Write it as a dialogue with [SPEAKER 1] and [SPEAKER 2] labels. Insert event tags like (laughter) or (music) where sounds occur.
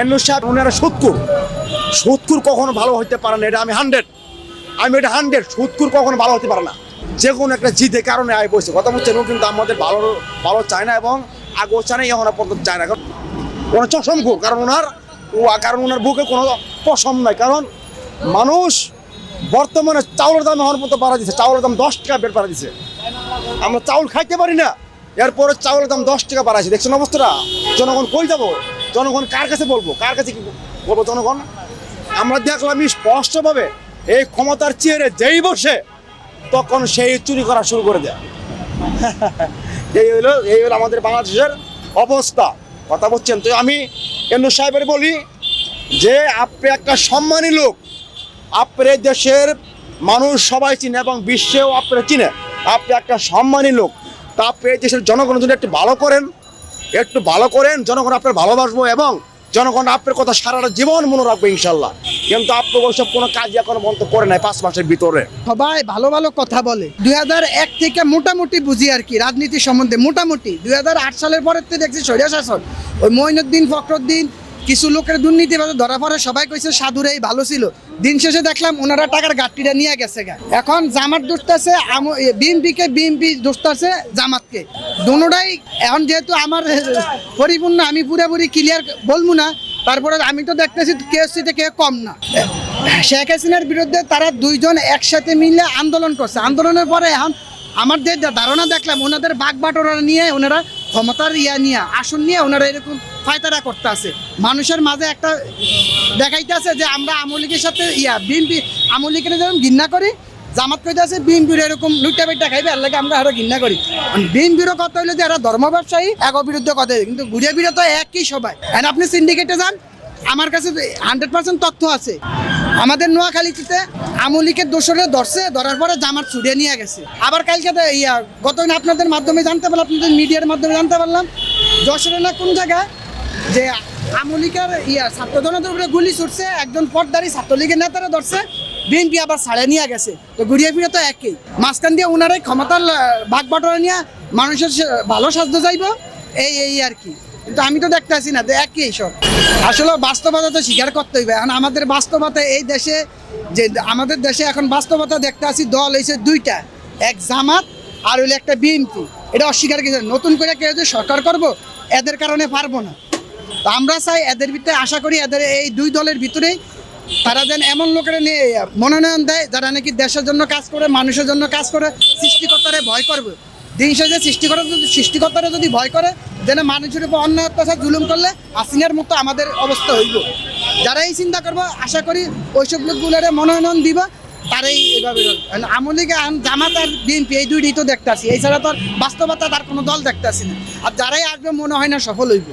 [SPEAKER 1] এন্ন সাহেব ওনারা সত্তর। সত্তর কখনো ভালো হতে পারে না, এটা আমি হান্ড্রেড আমি এটা হান্ড্রেড সত্তর কখনো ভালো হতে পারে না। যে কোনো একটা জিতে কারণে আয় বসে কথা বলছেন ও কিন্তু আমাদের ভালো ভালো চায় না এবং আগেও চায় না, এখন পর্যন্ত চায় না। কারণ ওনার চশম খুব কারণ ওনার কারণ ওনার বুকে কোনো পশম নাই। কারণ মানুষ বর্তমানে চাউলের দাম এখন পর্যন্ত বাড়া দিচ্ছে চাউলের দাম দশ টাকা বের বাড়া দিচ্ছে আমরা চাউল খাইতে পারি না, এরপরে চাউলের দাম দশ টাকা বাড়াইছে। দেখছেন অবস্থাটা? জনগণ কই যাব? জনগণ কার কাছে বলব? কার কাছে কি বলব জনগণ? আমরা দেখলাম স্পষ্টভাবে এই ক্ষমতার চেয়ারে যেই বসে, তখন সেই চুরি করা শুরু করে দেয়। (laughs) এই হলো এই হলো আমাদের বাংলাদেশের অবস্থা। কথা বলছেন তো আমি কেন্দ্র সাহেবের বলি যে, আপনি একটা সম্মানী লোক আপনার দেশের মানুষ সবাই চিনে এবং বিশ্বেও আপনারা চিনে। আপনি একটা সম্মানী লোক। তা আপনি দেশের জনগণের জন্য একটু ভালো করেন। একটু ভালো করেন, জনগণ আপনার ভালোবাসবো এবং জনগণ আপনার কথা সারাটা জীবন মনে রাখবে ইনশাল্লাহ। কিন্তু আপনি ওইসব কোনো কাজ এখনও বন্ধ করে নাই পাঁচ মাসের ভিতরে।
[SPEAKER 2] সবাই ভালো ভালো কথা বলে। দুই থেকে মোটামুটি বুঝি আর কি, রাজনীতি সম্বন্ধে মোটামুটি। দুই হাজার আট সালের পরের থেকে দেখছি সরিয়া শাসন ওই মঈনুদ্দিন ফখরুদ্দিন কিছু লোকের দুর্নীতিবাদে ধরা পড়ে, সবাই কইছে সাধুরাই ভালো ছিল। দিন শেষে দেখলাম ওনারা টাকার গাঠটিটা নিয়ে গেছে গা। এখন জামাত দুষতেছে বিএনপিকে বিএনপি দুষতেছে জামাতকে। দুটাই এখন যেহেতু আমার পরিপূর্ণ, আমি পুরোপুরি ক্লিয়ার বলব না, তারপরে আমি তো দেখতেছি কেএসসিতে কে কম না। শেখ হাসিনার বিরুদ্ধে তারা দুইজন একসাথে মিলে আন্দোলন করছে। আন্দোলনের পরে এখন আমার যে ধারণা দেখলাম, ওনাদের বাঘ বাটোরা নিয়ে ওনারা ক্ষমতার ইয়া নিয়ে, আসন নিয়ে ওনারা এরকম ফায়তারা করতে আছে মানুষের মাঝে একটা দেখাইতে আছে যে আমরা আমলিকের সাথে ইয়া, বিএনপি আমলিকের যেমন ঘৃণা করি, জামাত কইতে আছে বিএনপির এরকম লুটা বেটা খাইবে আর লাগে আমরা আরও ঘৃণা করি। বিএনপিরও কথা হইল যে এরা ধর্ম ব্যবসায়ী এক বিরুদ্ধে কথা কিন্তু ঘুরে ফিরে তো একই সবাই। আর আপনি সিন্ডিকেটে যান, আমার কাছে হান্ড্রেড পার্সেন্ট তথ্য আছে। আমাদের নোয়াখালীতে আমলিকের দোষরে ধরছে, ধরার পরে জামার ছুড়ে নিয়ে গেছে। আবার কালকে ইয়া গত আপনাদের মাধ্যমে জানতে পারলাম, আপনাদের মিডিয়ার মাধ্যমে জানতে পারলাম, যশোরে না কোন জায়গায় যে আমলিকার ইয়া ছাত্র জনতার উপরে গুলি ছুটছে, একজন পটদারি ছাত্রলীগের নেতারা ধরছে, বিএনপি আবার ছাড়ে নিয়ে গেছে। তো ঘুরিয়ে ফিরে তো একই। মাঝখান দিয়ে ওনারাই ক্ষমতার ভাগ বাটোয়ারা নিয়ে মানুষের ভালো সাহায্য যাইব, এই এই আর কি। কিন্তু আমি তো দেখতে আসি না একই সব। আসলে বাস্তবতা তো স্বীকার করতে হইবে। এখন আমাদের বাস্তবতা এই দেশে যে, আমাদের দেশে এখন বাস্তবতা দেখতে আসি, দল হয়েছে দুইটা। এক জামাত আর হইলে একটা বিএনপি। এটা অস্বীকার কিছু নতুন করে কেউ যে সরকার করব, এদের কারণে পারব না। তো আমরা চাই এদের ভিতরে, আশা করি এদের এই দুই দলের ভিতরেই তারা যেন এমন লোকের নিয়ে মনোনয়ন দেয়, যারা নাকি দেশের জন্য কাজ করে, মানুষের জন্য কাজ করে, সৃষ্টিকর্তারে ভয় করবে। দিন শেষে সৃষ্টিকর্তা যদি সৃষ্টিকর্তারা যদি ভয় করে, যেন মানুষের উপর অন্য অত্যাচার, জুলুম করলে আসিনার মতো আমাদের অবস্থা হইব। যারা এই চিন্তা করব, আশা করি ওইসব লোকগুলোর মনোনয়ন দিব, তারাই এভাবে লীগ জামাত আর বিএনপি, এই দুইটি তো দেখতে আসি এছাড়া তো বাস্তবতা, তার কোনো দল দেখতে আসি না। আর যারাই আসবে, মনে হয় না সফল হইব।